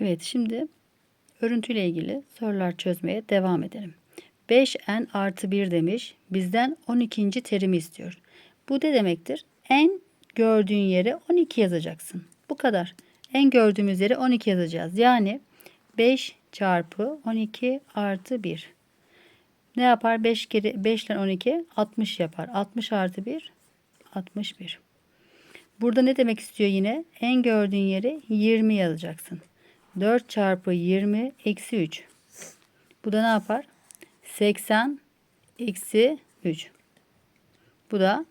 Evet şimdi örüntüyle ilgili sorular çözmeye devam edelim. 5n artı 1 demiş. Bizden 12. terimi istiyor. Bu ne demektir? En gördüğün yere 12 yazacaksın. Bu kadar. En gördüğümüz yere 12 yazacağız. Yani 5 çarpı 12 artı 1. Ne yapar? 5 kere 5 ile 12 60 yapar. 60 artı 1 61. Burada ne demek istiyor yine? En gördüğün yere 20 yazacaksın. 4 çarpı 20 eksi 3. Bu da ne yapar? 80 eksi 3. Bu da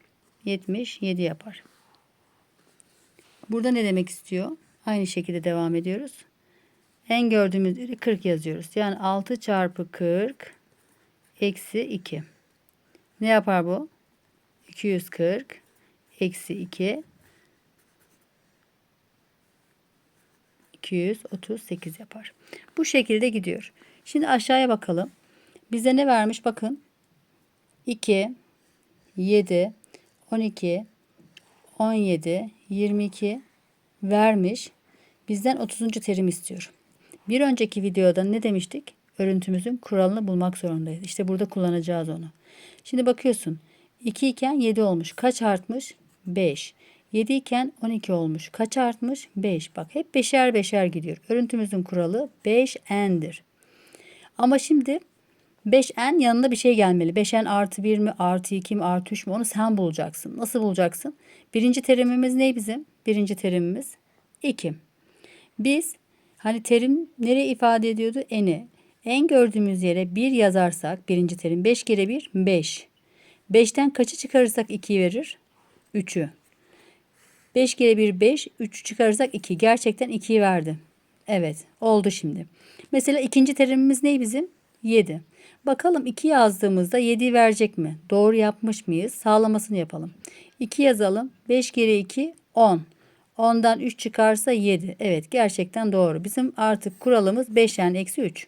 77 yapar. Burada ne demek istiyor? Aynı şekilde devam ediyoruz. En gördüğümüz yeri 40 yazıyoruz. Yani 6 çarpı 40 eksi 2. Ne yapar bu? 240 eksi 2 238 yapar. Bu şekilde gidiyor. Şimdi aşağıya bakalım. Bize ne vermiş? Bakın. 2, 7, 12, 17, 22 vermiş. Bizden 30. terim istiyor. Bir önceki videoda ne demiştik? Örüntümüzün kuralını bulmak zorundayız. İşte burada kullanacağız onu. Şimdi bakıyorsun. 2 iken 7 olmuş. Kaç artmış? 5. 7 iken 12 olmuş. Kaç artmış? 5. Bak hep beşer beşer gidiyor. Örüntümüzün kuralı 5n'dir. Ama şimdi 5n yanında bir şey gelmeli. 5n artı 1 mi, artı 2 mi, artı 3 mü onu sen bulacaksın. Nasıl bulacaksın? Birinci terimimiz ne bizim? Birinci terimimiz 2. Biz hani terim nereye ifade ediyordu? N'i. En gördüğümüz yere 1 yazarsak birinci terim 5 kere 1 5. 5'ten kaçı çıkarırsak 2 verir? 3'ü. 5 kere 1 5. 3 çıkarırsak 2. Gerçekten 2'yi verdi. Evet oldu şimdi. Mesela ikinci terimimiz ne bizim? 7. Bakalım 2 yazdığımızda 7'yi verecek mi? Doğru yapmış mıyız? Sağlamasını yapalım. 2 yazalım. 5 kere 2 10. 10'dan 3 çıkarsa 7. Evet gerçekten doğru. Bizim artık kuralımız 5n eksi 3.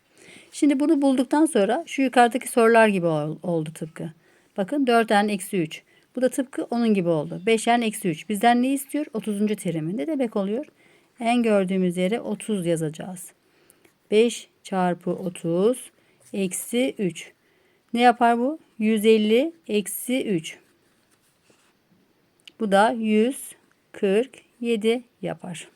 Şimdi bunu bulduktan sonra şu yukarıdaki sorular gibi oldu tıpkı. Bakın 4n eksi 3. Bu da tıpkı onun gibi oldu. 5n eksi 3. Bizden ne istiyor? 30. terimi. Ne demek oluyor? En gördüğümüz yere 30 yazacağız. 5 çarpı 30 eksi 3. Ne yapar bu? 150 eksi 3. Bu da 147 yapar.